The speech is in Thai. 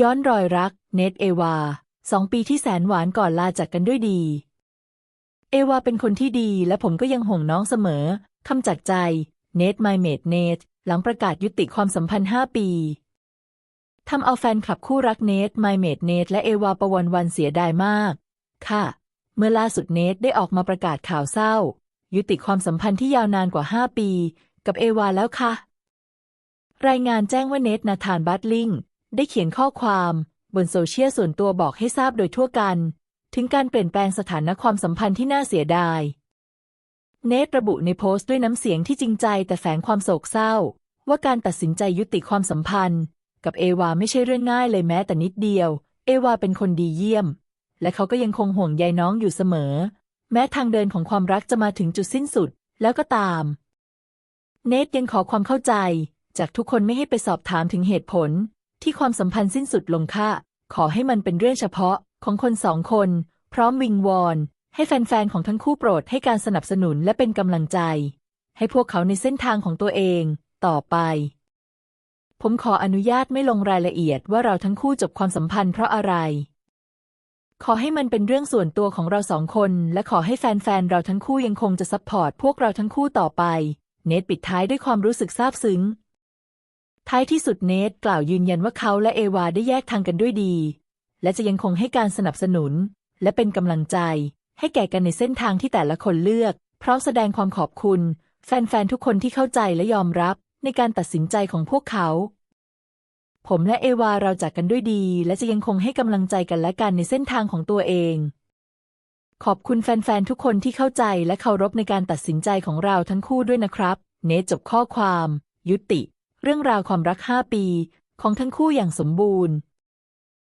ย้อนรอยรัก เนทเอวาสองปีที่แสนหวานก่อนลาจากกันด้วยดี เอวาเป็นคนที่ดีและผมก็ยังห่วงน้องเสมอ คำจากใจ เนทไมเมดเนทหลังประกาศยุติความสัมพันธ์ 5 ปีทำเอาแฟนคลับคู่รักเนทไมเมดเนทและเอวาประวันวันเสียดายมาก ค่ะ เมื่อล่าสุดเนทได้ออกมาประกาศข่าวเศร้า ยุติความสัมพันธ์ที่ยาวนานกว่า 5 ปี กับเอวาแล้วค่ะ รายงานแจ้งว่าเนทนาธานบัตลิง ได้เขียนข้อความบนโซเชียลส่วนตัวบอกให้ทราบโดยทั่วกัน ถึงการเปลี่ยนแปลงสถานะความสัมพันธ์ที่น่าเสียดาย เนทระบุในโพสต์ด้วยน้ำเสียงที่จริงใจแต่แฝงความโศกเศร้า ว่าการตัดสินใจยุติความสัมพันธ์ กับเอวาไม่ใช่เรื่องง่ายเลยแม้แต่นิดเดียว เอวาเป็นคนดีเยี่ยม และเขาก็ยังคงห่วงใยน้องอยู่เสมอ แม้ทางเดินของความรักจะมาถึงจุดสิ้นสุดแล้วก็ตาม เนทยังขอความเข้าใจ จากทุกคนไม่ให้ไปสอบถามถึงเหตุผล ที่ความสัมพันธ์สิ้นสุดลงค่ะ ขอให้มันเป็นเรื่องเฉพาะของคนสองคน พร้อมวิงวอน ให้แฟนๆ ของทั้งคู่โปรดให้การสนับสนุนและเป็นกำลังใจ ให้พวกเขาในเส้นทางของตัวเอง ต่อไป ผมขออนุญาตไม่ลงรายละเอียดว่าเราทั้งคู่จบความสัมพันธ์เพราะอะไร ขอให้มันเป็นเรื่องส่วนตัวของเราสองคน และขอให้แฟนๆ เราทั้งคู่ยังคงจะซัพพอร์ตพวกเราทั้งคู่ต่อไป เนทปิดท้ายด้วยความรู้สึกซาบซึ้ง ท้ายที่สุดเนทกล่าวยืนยันว่าเขาและเอวาได้แยกทางกันด้วยดี และจะยังคงให้การสนับสนุน และเป็นกำลังใจ ให้แก่กันในเส้นทางที่แต่ละคนเลือก พร้อมแสดงความขอบคุณ แฟนๆทุกคนที่เข้าใจและยอมรับในการตัดสินใจของพวกเขา ผมและเอวาเราจากกันด้วยดี และจะยังคงให้กำลังใจกันและกันในเส้นทางของตัวเอง ขอบคุณแฟนๆทุกคนที่เข้าใจและเคารพในการตัดสินใจของเราทั้งคู่ด้วยนะครับ เนทจบข้อความ ยุติ เรื่องราวความรัก 5 ปี ของทั้งคู่อย่างสมบูรณ์